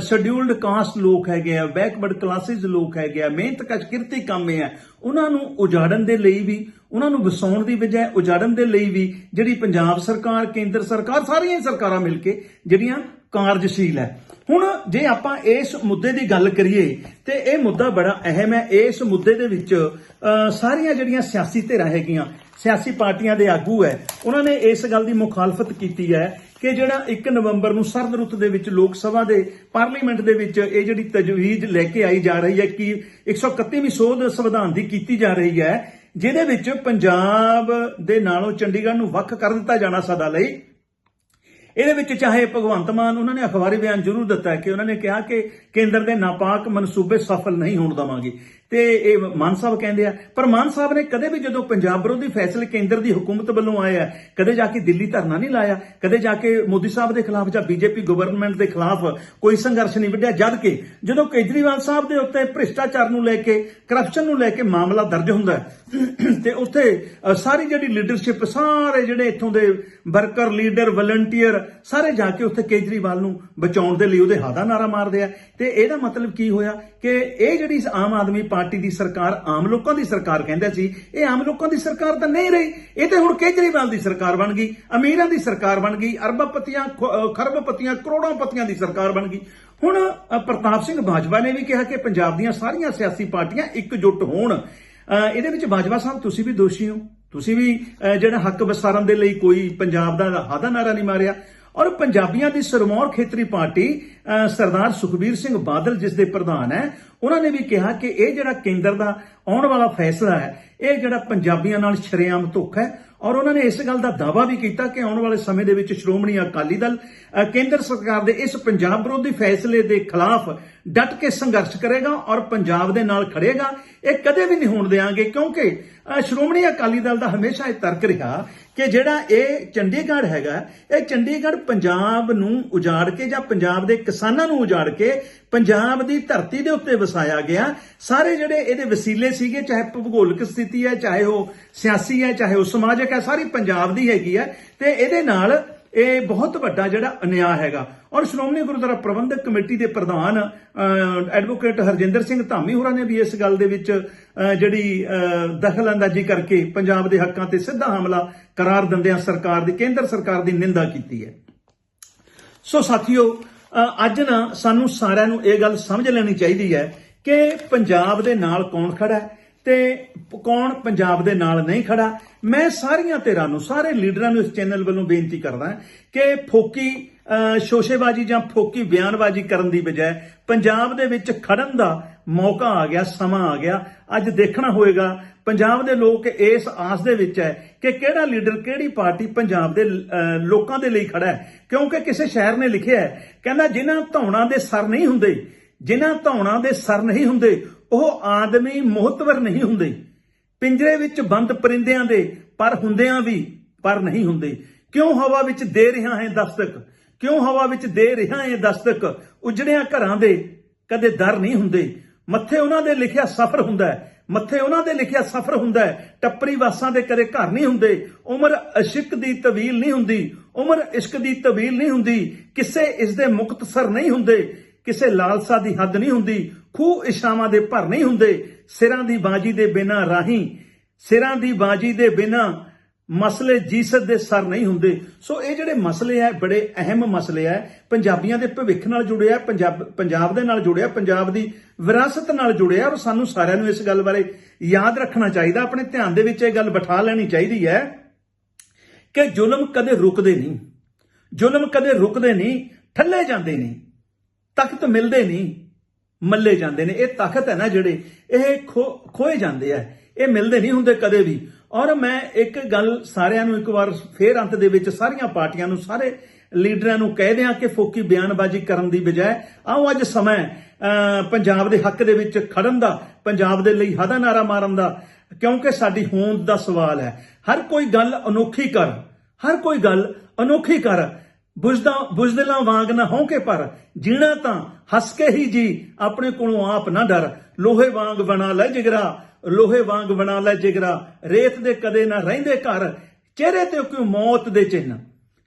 ਸ਼ਡਿਊਲਡ ਕਾਸਟ ਲੋਕ ਹੈਗੇ ਆ ਬੈਕਵਰਡ ਕਲਾਸਿਸ ਲੋਕ ਹੈਗੇ ਆ, ਮਿਹਨਤ ਕਸ਼ ਕਿਰਤੀ ਕੰਮ ਹੈ ਉਹਨਾਂ ਨੂੰ ਉਜਾੜਨ ਦੇ ਲਈ ਵੀ ਉਹਨਾਂ ਨੂੰ ਵਸਾਉਣ ਦੀ ਬਜਾਏ ਉਜਾੜਨ ਦੇ ਲਈ ਵੀ ਜਿਹੜੀ ਪੰਜਾਬ ਸਰਕਾਰ, ਕੇਂਦਰ ਸਰਕਾਰ, ਸਾਰੀਆਂ ਹੀ ਸਰਕਾਰਾਂ ਮਿਲ ਕੇ ਜਿਹੜੀਆਂ ਕਾਰਜਸ਼ੀਲ ਹੈ। ਹੁਣ ਜੇ ਆਪਾਂ ਇਸ ਮੁੱਦੇ ਦੀ ਗੱਲ ਕਰੀਏ ਤੇ ਇਹ ਮੁੱਦਾ ਬੜਾ ਅਹਿਮ ਹੈ। ਇਸ ਮੁੱਦੇ ਦੇ ਵਿੱਚ ਸਾਰੀਆਂ ਜਿਹੜੀਆਂ ਸਿਆਸੀ ਧਿਰਾਂ ਹੈਗੀਆਂ, ਸਿਆਸੀ ਪਾਰਟੀਆਂ ਦੇ ਆਗੂ ਹੈ, ਉਹਨਾਂ ਨੇ ਇਸ ਗੱਲ ਦੀ ਮੁਖਾਲਫਤ ਕੀਤੀ ਹੈ ਕਿ ਜਿਹੜਾ 1 ਨਵੰਬਰ ਨੂੰ ਸਰਦ ਰੁੱਤ ਦੇ ਵਿੱਚ ਲੋਕ ਸਭਾ ਦੇ, ਪਾਰਲੀਮੈਂਟ ਦੇ ਵਿੱਚ ਇਹ ਜਿਹੜੀ ਤਜਵੀਜ਼ ਲੈ ਕੇ ਆਈ ਜਾ ਰਹੀ ਹੈ ਕਿ 131ਵੀਂ ਸੋਧ ਸੰਵਿਧਾਨ ਦੀ ਕੀਤੀ ਜਾ ਰਹੀ ਹੈ ਜਿਹਦੇ ਵਿੱਚ ਪੰਜਾਬ ਦੇ ਨਾਲੋਂ ਚੰਡੀਗੜ੍ਹ ਨੂੰ ਵੱਖ ਕਰ ਦਿੱਤਾ ਜਾਣਾ ਸਦਾ ਲਈ। ਇਹਦੇ ਵਿੱਚ ਚਾਹੇ ਭਗਵੰਤ ਮਾਨ, ਉਹਨਾਂ ਨੇ ਅਖਬਾਰੀ ਬਿਆਨ ਜ਼ਰੂਰ ਦਿੱਤਾ ਕਿ ਉਹਨਾਂ ਨੇ ਕਿਹਾ ਕਿ ਕੇਂਦਰ ਦੇ ਨਾਪਾਕ ਮਨਸੂਬੇ ਸਫਲ ਨਹੀਂ ਹੋਣ ਦਵਾਂਗੇ। ਤੇ ਇਹ ਮਾਨ ਸਾਹਿਬ ਕਹਿੰਦੇ ਆ, ਪਰ ਮਾਨ ਸਾਹਿਬ ਨੇ ਕਦੇ ਵੀ ਜਦੋਂ ਪੰਜਾਬ ਵਿਰੋਧੀ ਫੈਸਲੇ ਕੇਂਦਰ ਦੀ ਹੁਕੂਮਤ ਵੱਲੋਂ ਆਏ ਆ, ਕਦੇ ਜਾ ਕੇ ਦਿੱਲੀ ਧਰਨਾ ਨਹੀਂ ਲਾਇਆ, ਕਦੇ ਜਾ ਕੇ ਮੋਦੀ ਸਾਹਿਬ ਦੇ ਖਿਲਾਫ ਜਾਂ ਬੀਜੇਪੀ ਗਵਰਨਮੈਂਟ ਦੇ ਖਿਲਾਫ ਕੋਈ ਸੰਘਰਸ਼ ਨਹੀਂ ਵਿੱਢਿਆ, ਜਦ ਕਿ ਜਦੋਂ ਕੇਜਰੀਵਾਲ ਸਾਹਿਬ ਦੇ ਉੱਤੇ ਭ੍ਰਿਸ਼ਟਾਚਾਰ ਨੂੰ ਲੈ ਕੇ ਕਰਪਸ਼ਨ ਨੂੰ ਲੈ ਕੇ ਮਾਮਲਾ ਦਰਜ ਹੁੰਦਾ ਹੈ, ਤੇ ਉੱਥੇ ਸਾਰੀ ਜਿਹੜੀ ਲੀਡਰਸ਼ਿਪ ਸਾਰੇ ਜਿਹੜੇ ਇੱਥੋਂ ਦੇ ਵਰਕਰ ਲੀਡਰ ਵਲੰਟੀਅਰ ਸਾਰੇ ਜਾ ਕੇ ਉੱਥੇ ਕੇਜਰੀਵਾਲ ਨੂੰ ਬਚਾਉਣ ਦੇ ਲਈ ਉਹਦੇ ਹਾਦਾ ਨਾਰਾ ਮਾਰਦੇ ਆ। ਤੇ ਇਹਦਾ ਮਤਲਬ ਕੀ ਹੋਇਆ ਕਿ ਇਹ ਜਿਹੜੀ ਆਮ ਆਦਮੀ ਪਾਰਟੀ ਦੀ ਸਰਕਾਰ ਆਮ ਲੋਕਾਂ ਦੀ ਸਰਕਾਰ ਕਹਿੰਦੇ ਸੀ, ਇਹ ਆਮ ਲੋਕਾਂ ਦੀ ਸਰਕਾਰ ਤਾਂ ਨਹੀਂ ਰਹੀ। ਇਹ ਤੇ ਹੁਣ ਕੇਜਰੀਵਾਲ ਦੀ ਸਰਕਾਰ ਬਣ ਗਈ, ਅਮੀਰਾਂ ਦੀ ਸਰਕਾਰ ਬਣ ਗਈ, ਅਰਬਪਤੀਆਂ ਖਰਬਪਤੀਆਂ ਕਰੋੜਾਂ ਪਤੀਆਂ ਦੀ ਸਰਕਾਰ ਬਣ ਗਈ। ਹੁਣ ਪ੍ਰਤਾਪ ਸਿੰਘ ਬਾਜਵਾ ਨੇ ਵੀ ਕਿਹਾ ਕਿ ਪੰਜਾਬ ਦੀਆਂ ਸਾਰੀਆਂ ਸਿਆਸੀ ਪਾਰਟੀਆਂ ਇਕਜੁੱਟ ਹੋਣ। ਇਹਦੇ ਵਿੱਚ ਬਾਜਵਾ ਸਾਹਿਬ, ਤੁਸੀਂ ਵੀ ਦੋਸ਼ੀ ਹੋ। ਤੁਸੀਂ ਵੀ ਜਿਹੜਾ ਹੱਕ ਵਸਾਰਨ ਦੇ ਲਈ ਕੋਈ ਪੰਜਾਬ ਦਾ ਹਾਦਾ ਨਾਰਾ ਨਹੀਂ ਮਾਰਿਆ। ਔਰ ਪੰਜਾਬੀਆਂ ਦੀ ਸਰਮੌਰ ਖੇਤਰੀ ਪਾਰਟੀ ਸਰਦਾਰ ਸੁਖਬੀਰ ਸਿੰਘ ਬਾਦਲ, ਜਿਸ ਦੇ ਪ੍ਰਧਾਨ ਹੈ, ਉਹਨਾਂ ਨੇ ਵੀ ਕਿਹਾ ਕਿ ਇਹ ਜਿਹੜਾ ਕੇਂਦਰ ਦਾ ਆਉਣ ਵਾਲਾ ਫੈਸਲਾ ਹੈ, ਇਹ ਜਿਹੜਾ ਪੰਜਾਬੀਆਂ ਨਾਲ ਸ਼ਰੇਆਮ ਧੋਖਾ ਹੈ, ਔਰ ਉਹਨਾਂ ਨੇ ਇਸ ਗੱਲ ਦਾ ਦਾਅਵਾ ਵੀ ਕੀਤਾ ਕਿ ਆਉਣ ਵਾਲੇ ਸਮੇਂ ਦੇ ਵਿੱਚ ਸ਼੍ਰੋਮਣੀ ਅਕਾਲੀ ਦਲ ਕੇਂਦਰ ਸਰਕਾਰ ਦੇ ਇਸ ਪੰਜਾਬ ਵਿਰੋਧੀ ਫੈਸਲੇ ਦੇ ਖਿਲਾਫ ਡਟ ਕੇ ਸੰਘਰਸ਼ ਕਰੇਗਾ ਔਰ ਪੰਜਾਬ ਦੇ ਨਾਲ ਖੜੇਗਾ। ਇਹ ਕਦੇ ਵੀ ਨਹੀਂ ਹੋਣ ਦੇਵਾਂਗੇ ਕਿਉਂਕਿ ਸ਼੍ਰੋਮਣੀ ਅਕਾਲੀ ਦਲ ਦਾ ਹਮੇਸ਼ਾ ਇਹ ਤਰਕ ਰਿਹਾ ਕਿ ਜਿਹੜਾ ਇਹ ਚੰਡੀਗੜ੍ਹ ਹੈਗਾ, ਇਹ ਚੰਡੀਗੜ੍ਹ ਪੰਜਾਬ ਨੂੰ ਉਜਾੜ ਕੇ ਜਾਂ ਪੰਜਾਬ ਦੇ ਕਿਸਾਨਾਂ ਨੂੰ ਉਜਾੜ ਕੇ ਪੰਜਾਬ ਦੀ ਧਰਤੀ ਦੇ ਉੱਤੇ ਵਸਾਇਆ ਗਿਆ। ਸਾਰੇ ਜਿਹੜੇ ਇਹਦੇ ਵਸੀਲੇ ਸੀਗੇ, ਚਾਹੇ ਭੂਗੋਲਿਕ ਸਥਿਤੀ ਹੈ, ਚਾਹੇ ਉਹ ਸਿਆਸੀ ਹੈ, ਚਾਹੇ ਉਹ ਸਮਾਜਿਕ ਹੈ, ਸਾਰੀ ਪੰਜਾਬ ਦੀ ਹੈਗੀ ਹੈ। ਤੇ ਇਹਦੇ ਨਾਲ ਇਹ ਬਹੁਤ ਵੱਡਾ ਜਿਹੜਾ ਅਨਿਆਂ ਹੈਗਾ। ਔਰ ਸ਼੍ਰੋਮਣੀ ਗੁਰਦੁਆਰਾ ਪ੍ਰਬੰਧਕ ਕਮੇਟੀ ਦੇ ਪ੍ਰਧਾਨ ਐਡਵੋਕੇਟ ਹਰਜਿੰਦਰ ਸਿੰਘ ਧਾਮੀ ਹੋਰਾਂ ਨੇ ਵੀ ਇਸ ਗੱਲ ਦੇ ਵਿੱਚ ਜਿਹੜੀ ਦਖਲਅੰਦਾਜ਼ੀ ਕਰਕੇ ਪੰਜਾਬ ਦੇ ਹੱਕਾਂ ਤੇ ਸਿੱਧਾ ਹਮਲਾ ਕਰਾਰ ਦਿੰਦਿਆਂ ਸਰਕਾਰ ਦੀ, ਕੇਂਦਰ ਸਰਕਾਰ ਦੀ ਨਿੰਦਾ ਕੀਤੀ ਹੈ। ਸੋ ਸਾਥੀਓ ਅੱਜ ਨਾ ਸਾਨੂੰ ਸਾਰਿਆਂ ਨੂੰ ਇਹ ਗੱਲ ਸਮਝ ਲੈਣੀ ਚਾਹੀਦੀ ਹੈ ਕਿ ਪੰਜਾਬ ਦੇ ਨਾਲ ਕੌਣ ਖੜਾ ਹੈ? ਤੇ ਕੌਣ ਪੰਜਾਬ ਦੇ ਨਾਲ ਨਹੀਂ ਖੜਾ? ਮੈਂ ਸਾਰੀਆਂ ਧਿਰਾਂ ਨੂੰ, ਸਾਰੇ ਲੀਡਰਾਂ ਨੂੰ ਇਸ ਚੈਨਲ ਵੱਲੋਂ ਬੇਨਤੀ ਕਰਦਾ ਕਿ ਫੋਕੀ ਸ਼ੋਸ਼ੇਬਾਜ਼ੀ ਜਾਂ ਫੋਕੀ ਬਿਆਨਬਾਜ਼ੀ ਕਰਨ ਦੀ ਬਜਾਏ ਪੰਜਾਬ ਦੇ ਵਿੱਚ ਖੜਨ ਦਾ ਮੌਕਾ ਆ ਗਿਆ, ਸਮਾਂ ਆ ਗਿਆ। ਅੱਜ ਦੇਖਣਾ ਹੋਏਗਾ, ਪੰਜਾਬ ਦੇ ਲੋਕ ਇਸ ਆਸ ਦੇ ਵਿੱਚ ਹੈ ਕਿ ਕਿਹੜਾ ਲੀਡਰ ਕਿਹੜੀ ਪਾਰਟੀ ਪੰਜਾਬ ਦੇ ਲੋਕਾਂ ਦੇ ਲਈ ਖੜਾ ਹੈ। ਕਿਉਂਕਿ ਕਿਸੇ ਸ਼ਾਇਰ ਨੇ ਲਿਖਿਆ ਹੈ, ਕਹਿੰਦਾ ਜਿਨ੍ਹਾਂ ਧੌਣਾ ਦੇ ਸਰ ਨਹੀਂ ਹੁੰਦੇ, ਜਿਨ੍ਹਾਂ ਧੌਣਾ ਦੇ ਸਰ ਨਹੀਂ ਹੁੰਦੇ ਉਹ ਆਦਮੀ ਮੋਹਤਵਰ ਨਹੀਂ ਹੁੰਦੇ। ਪਿੰਜਰੇ ਵਿੱਚ ਬੰਦ ਪਰਿੰਦਿਆਂ ਦੇ ਪਰ ਹੁੰਦਿਆਂ ਵੀ ਪਰ ਨਹੀਂ ਹੁੰਦੇ। ਕਿਉਂ ਹਵਾ ਵਿੱਚ ਦੇ ਰਿਹਾ ਹੈ ਦਸਤਕ? ਕਿਉਂ ਹਵਾ ਵਿੱਚ ਦੇ ਰਿਹਾ ਹੈ ਦਸਤਕ? ਉਜੜਿਆਂ ਘਰਾਂ ਦੇ ਕਦੇ ਦਰ ਨਹੀਂ ਹੁੰਦੇ। ਮੱਥੇ ਉਹਨਾਂ ਦੇ ਲਿਖਿਆ ਸਫਰ ਹੁੰਦਾ ਹੈ। ਮੱਥੇ ਉਹਨਾਂ ਦੇ ਲਿਖਿਆ ਸਫਰ ਹੁੰਦਾ ਹੈ। ਟੱਪਰੀ ਵਾਸਾਂ ਦੇ ਕਦੇ ਘਰ ਨਹੀਂ ਹੁੰਦੇ। ਉਮਰ ਅਸ਼ਿਕ ਦੀ ਤਵੀਲ ਨਹੀਂ ਹੁੰਦੀ। ਉਮਰ ਇਸ਼ਕ ਦੀ ਤਵੀਲ ਨਹੀਂ ਹੁੰਦੀ। ਕਿਸੇ ਇਸ ਦੇ ਮੁਕਤਸਰ ਨਹੀਂ ਹੁੰਦੇ। ਕਿਸੇ ਲਾਲਸਾ ਦੀ ਹੱਦ ਨਹੀਂ ਹੁੰਦੀ, ਖੂਹ ਇਸ਼ਾਵਾਂ ਦੇ ਭਰ ਨਹੀਂ ਹੁੰਦੇ, ਸਿਰਾਂ ਦੀ ਬਾਜੀ ਦੇ ਬਿਨਾਂ ਰਾਹੀਂ, ਸਿਰਾਂ ਦੀ ਬਾਜੀ ਦੇ ਬਿਨਾਂ ਮਸਲੇ ਜੀਸਤ ਦੇ ਸਰ ਨਹੀਂ ਹੁੰਦੇ। ਸੋ ਇਹ ਜਿਹੜੇ ਮਸਲੇ ਆ, ਬੜੇ ਅਹਿਮ ਮਸਲੇ ਆ, ਪੰਜਾਬੀਆਂ ਦੇ ਭਵਿੱਖ ਨਾਲ ਜੁੜਿਆ ਪੰਜਾਬ ਪੰਜਾਬ ਦੇ ਨਾਲ ਜੁੜਿਆ ਪੰਜਾਬ ਦੀ ਵਿਰਾਸਤ ਨਾਲ ਜੁੜਿਆ ਔਰ ਸਾਨੂੰ ਸਾਰਿਆਂ ਨੂੰ ਇਸ ਗੱਲ ਬਾਰੇ ਯਾਦ ਰੱਖਣਾ ਚਾਹੀਦਾ, ਆਪਣੇ ਧਿਆਨ ਦੇ ਵਿੱਚ ਇਹ ਗੱਲ ਬਿਠਾ ਲੈਣੀ ਚਾਹੀਦੀ ਹੈ ਕਿ ਜ਼ੁਲਮ ਕਦੇ ਰੁਕਦੇ ਨਹੀਂ। ਜ਼ੁਲਮ ਕਦੇ ਰੁਕਦੇ ਨਹੀਂ, ਠੱਲੇ ਜਾਂਦੇ ਨਹੀਂ। ਤਖਤ ਮਿਲਦੇ ਨਹੀਂ ਮੱਲੇ ਜਾਂਦੇ ਨੇ। ਇਹ ਤਖਤ ਹੈ ਨਾ ਜਿਹੜੇ ਇਹ ਖੋ- ਖੋਏ ਜਾਂਦੇ ਆ। ਇਹ ਮਿਲਦੇ ਨਹੀਂ ਹੁੰਦੇ ਕਦੇ ਵੀ। ਔਰ ਮੈਂ ਇੱਕ ਗੱਲ ਸਾਰਿਆਂ ਨੂੰ ਇੱਕ ਵਾਰ ਫੇਰ ਅੰਤ ਦੇ ਵਿੱਚ ਸਾਰੀਆਂ ਪਾਰਟੀਆਂ ਨੂੰ ਸਾਰੇ ਲੀਡਰਾਂ ਨੂੰ ਕਹਿ ਦਿਆਂ ਕਿ ਫੋਕੀ ਬਿਆਨਬਾਜ਼ੀ ਕਰਨ ਦੀ ਬਜਾਏ ਆਓ ਅੱਜ ਸਮਾਂ ਅਹ, ਪੰਜਾਬ ਦੇ ਹੱਕ ਦੇ ਵਿੱਚ ਖੜਨ ਦਾ ਪੰਜਾਬ ਦੇ ਲਈ ਹਦਾ ਨਾਰਾ ਮਾਰਨ ਦਾ। ਕਿਉਂਕਿ ਸਾਡੀ ਹੋਂਦ ਦਾ ਸਵਾਲ ਹੈ। ਹਰ ਕੋਈ ਗੱਲ ਅਨੋਖੀ ਕਰ ਹਰ ਕੋਈ ਗੱਲ ਅਨੋਖੀ ਕਰ। ਬੁਝਦਾ ਬੁਝਦਿਲਾਂ ਵਾਂਗ ਨਾ ਹੌਂਕੇ ਪਰ, ਜੀਣਾ ਤਾਂ ਹੱਸ ਕੇ ਹੀ ਜੀ, ਆਪਣੇ ਕੋਲੋਂ ਆਪ ਨਾ ਡਰ। ਲੋਹੇ ਵਾਂਗ ਬਣਾ ਲੈ ਜਿਗਰਾ, ਲੋਹੇ ਵਾਂਗ ਬਣਾ ਲੈ ਜਿਗਰਾ। ਰੇਤ ਦੇ ਕਦੇ ਨਾ ਰਹਿੰਦੇ ਘਰ, ਚਿਹਰੇ ਤੇ ਕਿਉਂ ਮੌਤ ਦੇ ਚਿੰਨ?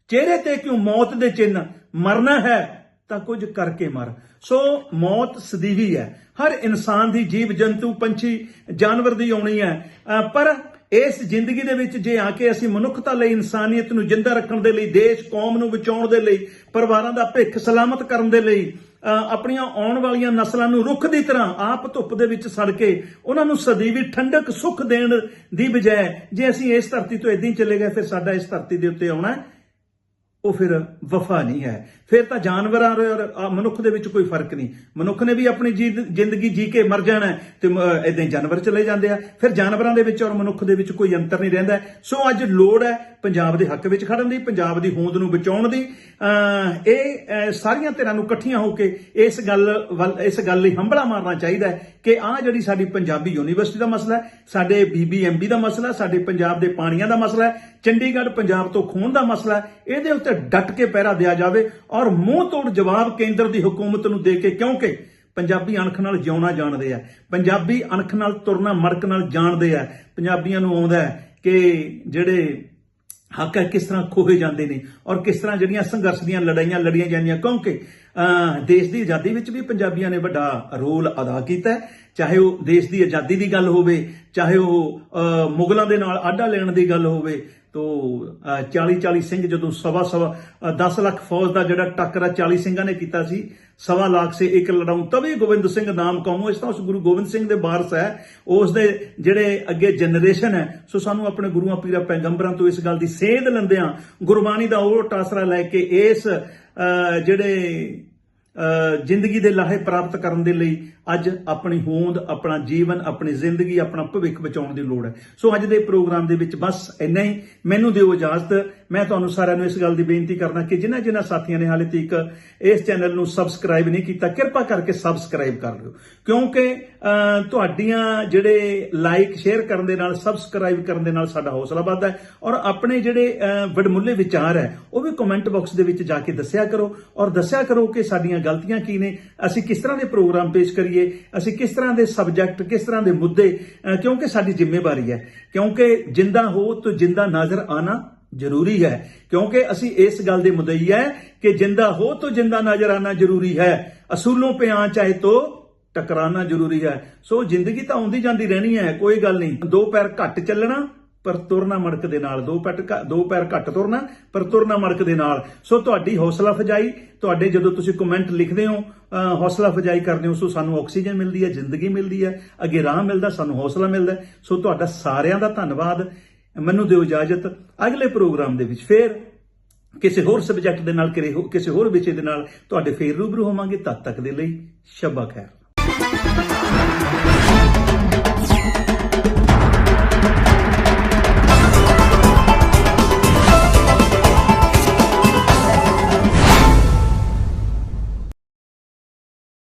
ਚਿਹਰੇ ਤੇ ਕਿਉਂ ਮੌਤ ਦੇ ਚਿੰਨ? ਮਰਨਾ ਹੈ ਤਾਂ ਕੁਝ ਕਰਕੇ ਮਰ। ਸੋ ਮੌਤ ਸਦੀਵੀ ਹੈ। ਹਰ ਇਨਸਾਨ ਦੀ ਜੀਵ ਜੰਤੂ ਪੰਛੀ, ਜਾਨਵਰ ਦੀ ਆਉਣੀ ਹੈ। ਪਰ ਇਸ ਜ਼ਿੰਦਗੀ ਦੇ ਵਿੱਚ ਜੇ ਆ ਕੇ ਅਸੀਂ ਮਨੁੱਖਤਾ ਲਈ, ਇਨਸਾਨੀਅਤ ਨੂੰ ਜਿੰਦਾ ਰੱਖਣ ਦੇ ਲਈ, ਦੇਸ਼, ਕੌਮ ਨੂੰ ਬਚਾਉਣ ਦੇ ਲਈ, ਪਰਿਵਾਰਾਂ ਦਾ ਭਿੱਖ ਸਲਾਮਤ ਕਰਨ ਦੇ ਲਈ ਅਹ ਆਪਣੀਆਂ ਆਉਣ ਵਾਲੀਆਂ ਨਸਲਾਂ ਨੂੰ ਰੁੱਖ ਦੀ ਤਰ੍ਹਾਂ ਆਪ ਧੁੱਪ ਦੇ ਵਿੱਚ ਸੜ ਕੇ ਉਹਨਾਂ ਨੂੰ ਸਦੀਵੀ ਠੰਡਕ, ਸੁੱਖ ਦੇਣ ਦੀ ਬਜਾਏ ਜੇ ਅਸੀਂ ਇਸ ਧਰਤੀ ਤੋਂ ਇਦਾਂ ਹੀ ਚਲੇ ਗਏ, ਫਿਰ ਸਾਡਾ ਇਸ ਧਰਤੀ ਦੇ ਉੱਤੇ ਆਉਣਾ ਉਹ ਫਿਰ ਵਫਾ ਨਹੀਂ ਹੈ। ਫਿਰ ਤਾਂ ਜਾਨਵਰਾਂ ਔਰ ਮਨੁੱਖ ਦੇ ਵਿੱਚ ਕੋਈ ਫ਼ਰਕ ਨਹੀਂ। ਮਨੁੱਖ ਨੇ ਵੀ ਆਪਣੀ ਜੀ- ਜ਼ਿੰਦਗੀ ਜੀ ਕੇ ਮਰ ਜਾਣਾ ਹੈ ਤੇ ਇਦਾਂ ਹੀ ਜਾਨਵਰ ਚਲੇ ਜਾਂਦੇ ਆ। ਫਿਰ ਜਾਨਵਰਾਂ ਦੇ ਵਿੱਚ ਔਰ ਮਨੁੱਖ ਦੇ ਵਿੱਚ ਕੋਈ ਅੰਤਰ ਨਹੀਂ ਰਹਿੰਦਾ ਸੋ ਅੱਜ ਲੋੜ ਹੈ ਪੰਜਾਬ ਦੇ ਹੱਕ ਵਿੱਚ ਖੜਨ ਦੀ, ਪੰਜਾਬ ਦੀ ਹੋਂਦ ਨੂੰ ਬਚਾਉਣ ਦੀ। ਇਹ ਸਾਰੀਆਂ ਧਿਰਾਂ ਨੂੰ ਇਕੱਠੀਆਂ ਹੋ ਕੇ ਇਸ ਗੱਲ ਵੱਲ, ਇਸ ਗੱਲ ਲਈ ਹੰਬਲਾ ਮਾਰਨਾ ਚਾਹੀਦਾ ਹੈ ਕਿ ਆਹ ਜਿਹੜੀ ਸਾਡੀ ਪੰਜਾਬੀ ਯੂਨੀਵਰਸਿਟੀ ਦਾ ਮਸਲਾ ਹੈ, ਸਾਡੇ ਬੀਬੀਐਮਬੀ ਦਾ ਮਸਲਾ ਸਾਡੇ ਪੰਜਾਬ ਦੇ ਪਾਣੀਆਂ ਦਾ ਮਸਲਾ ਹੈ, ਚੰਡੀਗੜ੍ਹ ਪੰਜਾਬ ਤੋਂ ਖੋਣ ਦਾ ਮਸਲਾ ਹੈ, ਇਹਦੇ ਉੱਤੇ ਡਟ ਕੇ ਪਹਿਰਾ ਦਿਆ ਜਾਵੇ। ਔਰ ਮੂੰਹ ਤੋੜ ਜਵਾਬ ਕੇਂਦਰ ਦੀ ਹਕੂਮਤ ਨੂੰ ਦੇ ਕੇ ਕਿਉਂਕਿ ਪੰਜਾਬੀ ਅਣਖ ਨਾਲ ਜਿਉਣਾ ਜਾਣਦੇ ਆ, ਪੰਜਾਬੀ ਅਣਖ ਨਾਲ ਤੁਰਨਾ ਮੜਕ ਨਾਲ ਜਾਣਦੇ ਆ, ਪੰਜਾਬੀਆਂ ਨੂੰ ਆਉਂਦਾ ਹੈ ਕਿ ਜਿਹੜੇ ਹੱਕ ਹੈ ਕਿਸ ਤਰ੍ਹਾਂ ਖੋਹੇ ਜਾਂਦੇ ਨੇ ਔਰ ਕਿਸ ਤਰ੍ਹਾਂ ਜਿਹੜੀਆਂ ਸੰਘਰਸ਼ ਦੀਆਂ ਲੜਾਈਆਂ ਲੜੀਆਂ ਜਾਂਦੀਆਂ, ਕਿਉਂਕਿ ਦੇਸ਼ ਦੀ ਆਜ਼ਾਦੀ ਵਿੱਚ ਵੀ ਪੰਜਾਬੀਆਂ ਨੇ ਵੱਡਾ ਰੋਲ ਅਦਾ ਕੀਤਾ ਚਾਹੇ ਉਹ ਦੇਸ਼ ਦੀ ਆਜ਼ਾਦੀ ਦੀ ਗੱਲ ਹੋਵੇ, ਚਾਹੇ ਉਹ ਮੁਗਲਾਂ ਦੇ ਨਾਲ ਆਡਾ ਲੈਣ ਦੀ ਗੱਲ ਹੋਵੇ ਤੋ 40 40 ਸਿੰਘ ਜਦੋਂ ਸਵਾ ਸਵਾ 10 ਲੱਖ ਫੌਜ ਦਾ ਜਿਹੜਾ ਟੱਕਰਾ 40 ਸਿੰਘਾਂ ਨੇ ਕੀਤਾ ਸੀ, ਸਵਾ ਲੱਖ ਸੇ ਇੱਕ ਲੜਾਉਂ, ਤਵੇ ਗੋਬਿੰਦ ਸਿੰਘ ਨਾਮ ਕਹੂੰ ਇਸ ਤਾਂ ਉਸ ਗੁਰੂ ਗੋਬਿੰਦ ਸਿੰਘ ਦੇ ਵਾਰਸ ਹੈ, ਉਸ ਦੇ ਜਿਹੜੇ ਅੱਗੇ ਜਨਰੇਸ਼ਨ ਹੈ, ਸੋ ਸਾਨੂੰ ਆਪਣੇ ਗੁਰੂਆਂ ਪੀਰਾਂ ਪੈਗੰਬਰਾਂ ਤੋਂ ਇਸ ਗੱਲ ਦੀ ਸੇਧ ਲੈਂਦਿਆਂ ਗੁਰਬਾਣੀ ਦਾ ਉਹ ਟਾਸਰਾ ਲੈ ਕੇ ਇਸ ਜਿਹੜੇ ਜ਼ਿੰਦਗੀ ਦੇ ਲਾਹੇ ਪ੍ਰਾਪਤ ਕਰਨ ਦੇ ਲਈ ਅੱਜ ਆਪਣੀ ਹੋਂਦ, ਆਪਣਾ ਜੀਵਨ, ਆਪਣੀ ਜ਼ਿੰਦਗੀ, ਆਪਣਾ ਭਵਿੱਖ ਬਚਾਉਣ ਦੀ ਲੋੜ ਹੈ। ਸੋ ਅੱਜ ਦੇ ਪ੍ਰੋਗਰਾਮ ਦੇ ਵਿੱਚ ਬਸ ਇੰਨਾ ਹੀ। ਮੈਨੂੰ ਦਿਓ ਇਜਾਜ਼ਤ। ਮੈਂ ਤੁਹਾਨੂੰ ਸਾਰਿਆਂ ਨੂੰ ਇਸ ਗੱਲ ਦੀ ਬੇਨਤੀ ਕਰਨਾ ਕਿ ਜਿਨ੍ਹਾਂ ਜਿਨ੍ਹਾਂ ਸਾਥੀਆਂ ਨੇ ਹਾਲੇ ਤੱਕ ਇਸ ਚੈਨਲ ਨੂੰ ਸਬਸਕ੍ਰਾਈਬ ਨਹੀਂ ਕੀਤਾ, ਕਿਰਪਾ ਕਰਕੇ ਸਬਸਕ੍ਰਾਈਬ ਕਰ ਲਿਓ। ਕਿਉਂਕਿ ਤੁਹਾਡੀਆਂ ਜਿਹੜੇ ਲਾਈਕ, ਸ਼ੇਅਰ ਕਰਨ ਦੇ ਨਾਲ, ਸਬਸਕ੍ਰਾਈਬ ਕਰਨ ਦੇ ਨਾਲ ਸਾਡਾ ਹੌਸਲਾ ਵੱਧਦਾ ਹੈ। ਔਰ ਆਪਣੇ ਜਿਹੜੇ ਵਡਮੁੱਲੇ ਵਿਚਾਰ ਹੈ, ਉਹ ਵੀ ਕਮੈਂਟ ਬਾਕਸ ਦੇ ਵਿੱਚ ਜਾ ਕੇ ਦੱਸਿਆ ਕਰੋ। ਔਰ ਦੱਸਿਆ ਕਰੋ ਕਿ ਸਾਡੀਆਂ ਗਲਤੀਆਂ ਕੀ ਨੇ। ਅਸੀਂ ਕਿਸ ਤਰ੍ਹਾਂ ਦੇ ਪ੍ਰੋਗਰਾਮ ਪੇਸ਼ ਕਰੀਏ? ਅਸੀਂ ਕਿਸ ਤਰ੍ਹਾਂ ਦੇ ਸਬਜੈਕਟ ਕਿਸ ਤਰ੍ਹਾਂ ਦੇ ਮੁੱਦੇ ਕਿਉਂਕਿ ਸਾਡੀ ਜ਼ਿੰਮੇਵਾਰੀ ਹੈ। ਕਿਉਂਕਿ ਜਿੰਦਾ ਹੋ ਤਾਂ ਜਿੰਦਾ ਨਜ਼ਰ ਆਣਾ ਜ਼ਰੂਰੀ ਹੈ। ਕਿਉਂਕਿ ਅਸੀਂ ਇਸ ਗੱਲ ਦੇ ਮੁਦਈ ਹੈ ਕਿ ਜਿੰਦਾ ਹੋ ਤਾਂ ਜਿੰਦਾ ਨਜ਼ਰ ਆਣਾ ਜ਼ਰੂਰੀ ਹੈ। ਅਸੂਲੋਂ पे ਆ ਚਾਹੇ ਤੋ ਟਕਰਾਣਾ ਜ਼ਰੂਰੀ ਹੈ। ਸੋ ਜ਼ਿੰਦਗੀ ਤਾਂ ਆਉਂਦੀ ਜਾਂਦੀ ਰਹਿਣੀ ਹੈ, ਕੋਈ ਗੱਲ ਨਹੀਂ। ਦੋ ਪੈਰ ਘੱਟ ਚੱਲਣਾ ਪਰ ਤੁਰਨਾ ਮੜਕ ਦੇ ਨਾਲ, ਦੋ ਪੈਰ ਘ- ਦੋ ਪੈਰ ਘੱਟ ਤੁਰਨਾ, ਪਰ ਤੁਰਨਾ ਮੜਕ ਦੇ ਨਾਲ। ਸੋ ਤੁਹਾਡੀ ਹੌਸਲਾ ਫਜਾਈ ਤੁਹਾਡੇ ਜਦੋਂ ਤੁਸੀਂ ਕਮੈਂਟ ਲਿਖਦੇ ਹੋ ਹੌਸਲਾ ਫਜਾਈ ਕਰਦੇ ਹੋ, ਸੋ ਸਾਨੂੰ ਆਕਸੀਜਨ ਮਿਲਦੀ ਹੈ, ਜ਼ਿੰਦਗੀ ਮਿਲਦੀ ਹੈ, ਅੱਗੇ ਰਾਹ ਮਿਲਦਾ, ਸਾਨੂੰ ਹੌਸਲਾ ਮਿਲਦਾ ਸੋ ਤੁਹਾਡਾ ਸਾਰਿਆਂ ਦਾ ਧੰਨਵਾਦ। ਮੈਨੂੰ ਦਿਓ ਇਜਾਜ਼ਤ। ਅਗਲੇ ਪ੍ਰੋਗਰਾਮ ਦੇ ਵਿੱਚ ਫੇਰ ਕਿਸੇ ਹੋਰ ਸਬਜੈਕਟ ਦੇ ਨਾਲ ਕਿਰੇ ਕਿਸੇ ਹੋਰ ਵਿਸ਼ੇ ਦੇ ਨਾਲ ਤੁਹਾਡੇ ਫੇਰ ਰੂਬਰੂ ਹੋਵਾਂਗੇ। ਤਦ ਤੱਕ ਦੇ ਲਈ ਸ਼ਬਾ ਖੈਰ।